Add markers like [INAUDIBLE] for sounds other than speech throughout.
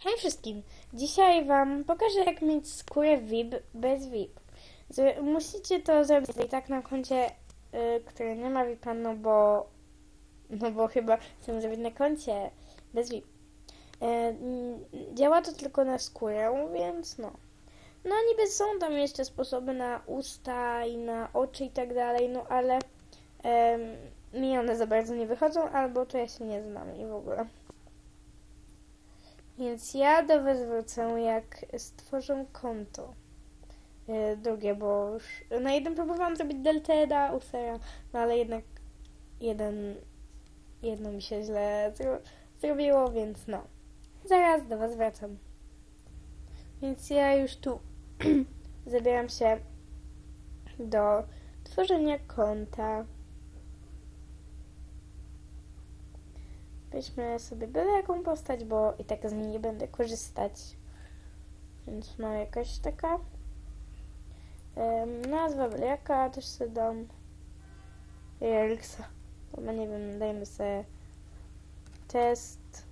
Hej wszystkim! Dzisiaj Wam pokażę jak mieć skórę VIP bez VIP. Musicie to zrobić i tak na koncie, y, które nie ma VIPa, no bo, no bo chyba chcę zrobić na koncie bez VIP. Y, mm, Działa to tylko na skórę, więc no. No niby są tam jeszcze sposoby na usta i na oczy i tak dalej, no ale em, mi one za bardzo nie wychodzą, albo to ja się nie znam i w ogóle. Więc ja do Was wrócę, jak stworzę konto. E, drugie, bo już na jednym próbowałam zrobić Delteda, Usera, no ale jednak jeden, jedno mi się źle zro, zrobiło, więc no. Zaraz do Was wracam. Więc ja już tu [CLEARS THROAT] zabieram się do tworzenia konta. Weźmy sobie byle jaką postać, bo i tak z niej nie będę korzystać. Więc no jakaś taka nazwa byle też sobie dam Jelksa. Chyba nie wiem, dajmy sobie test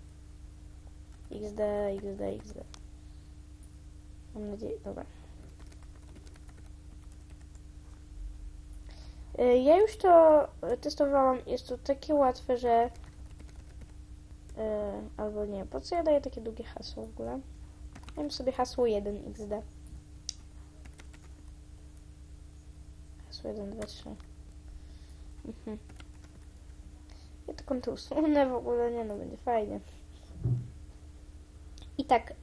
XD, XD, XD. Mam nadzieję, dobra. Y, Ja już to testowałam, jest to takie łatwe, że albo nie. Po co ja daję takie długie hasło w ogóle? Dajmy sobie hasło 1xd. Hasło 1, 2, 3. Mhm. Ja to konto usunę w ogóle, nie no, będzie fajnie. I tak, y,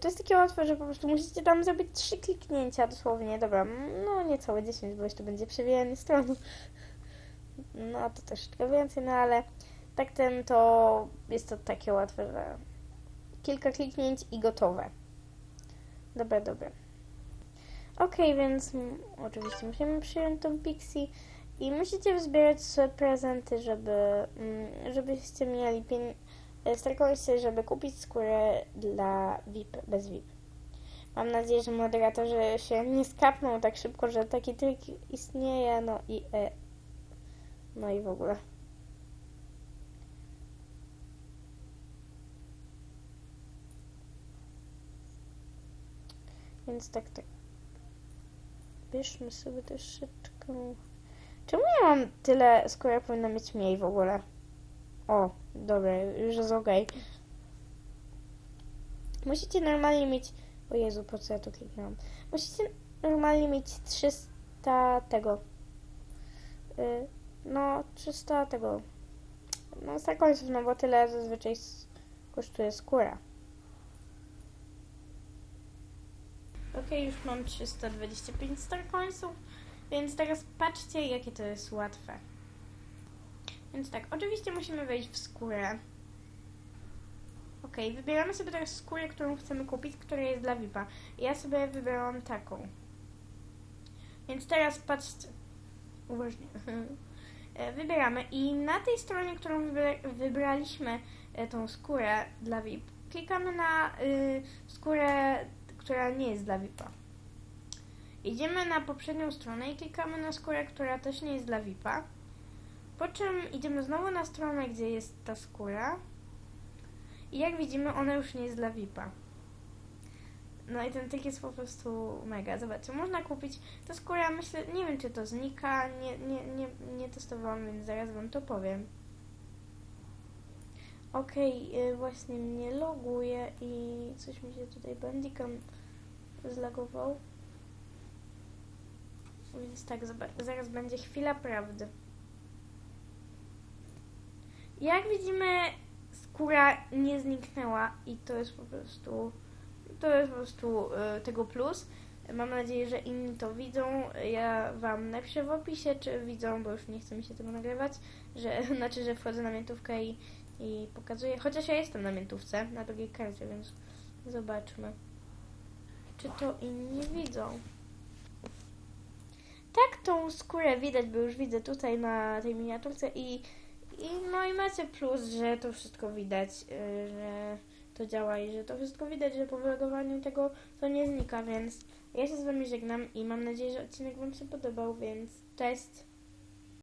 to jest takie łatwe, że po prostu musicie tam zrobić trzy kliknięcia dosłownie. Dobra, no niecałe 10, bo jeszcze będzie przewijanie strony. [LAUGHS] No to troszeczkę więcej, no ale tak ten to jest to takie łatwe, że kilka kliknięć i gotowe. Dobra, dobra. Ok, więc oczywiście musimy przyjąć tą Pixie i musicie zbierać sobie prezenty, żeby żebyście mieli pien... e, się, żeby kupić skórę dla VIP, bez VIP. Mam nadzieję, że moderatorzy się nie skapną tak szybko, że taki trik istnieje, no i e, no i w ogóle. Więc tak, tak. Bierzmy sobie troszeczkę. Czemu ja mam tyle, skoro ja powinna mieć mniej w ogóle? O, dobra, już jest okej. Musicie normalnie mieć... O Jezu, po co ja to kliknęłam? Musicie normalnie mieć 300 tego. Y, no, 300 tego. No, z końców, no bo tyle zazwyczaj kosztuje skóra. Ok, już mam 325 star coinsów, więc teraz patrzcie, jakie to jest łatwe. Więc tak, oczywiście musimy wejść w skórę. Ok, wybieramy sobie teraz skórę, którą chcemy kupić, która jest dla VIP-a. Ja sobie wybrałam taką. Więc teraz patrzcie. Uważnie. [LAUGHS] E, Wybieramy i na tej stronie, którą wybra- wybraliśmy e, tą skórę dla VIP, klikamy na y, skórę, która nie jest dla VIP-a. Idziemy na poprzednią stronę i klikamy na skórę, która też nie jest dla VIP-a. Po czym idziemy znowu na stronę, gdzie jest ta skóra. I jak widzimy, ona już nie jest dla VIP-a. No i ten trik jest po prostu mega. Zobaczcie, można kupić tę skórę, myślę, nie wiem czy to znika, nie, nie, nie, nie testowałam, więc zaraz wam to powiem. Okej, y, właśnie mnie loguje i coś mi się tutaj bandicam zlagował. Więc tak, zaraz będzie chwila prawdy. Jak widzimy, skóra nie zniknęła i to jest po prostu to jest po prostu y, tego plus. Mam nadzieję, że inni to widzą. Ja Wam napiszę w opisie, czy widzą, bo już nie chce mi się tego nagrywać, że [LAUGHS] znaczy, że wchodzę na miętówkę i, i pokazuję. Chociaż ja jestem na miętówce, na drugiej karcie, więc zobaczmy, czy to inni widzą. Tak, tą skórę widać, bo już widzę tutaj na tej miniaturce i, i no i macie plus, że to wszystko widać, y, że to działa i że to wszystko widać, że po wylogowaniu tego to nie znika, więc ja się z Wami żegnam i mam nadzieję, że odcinek Wam się podobał, więc cześć!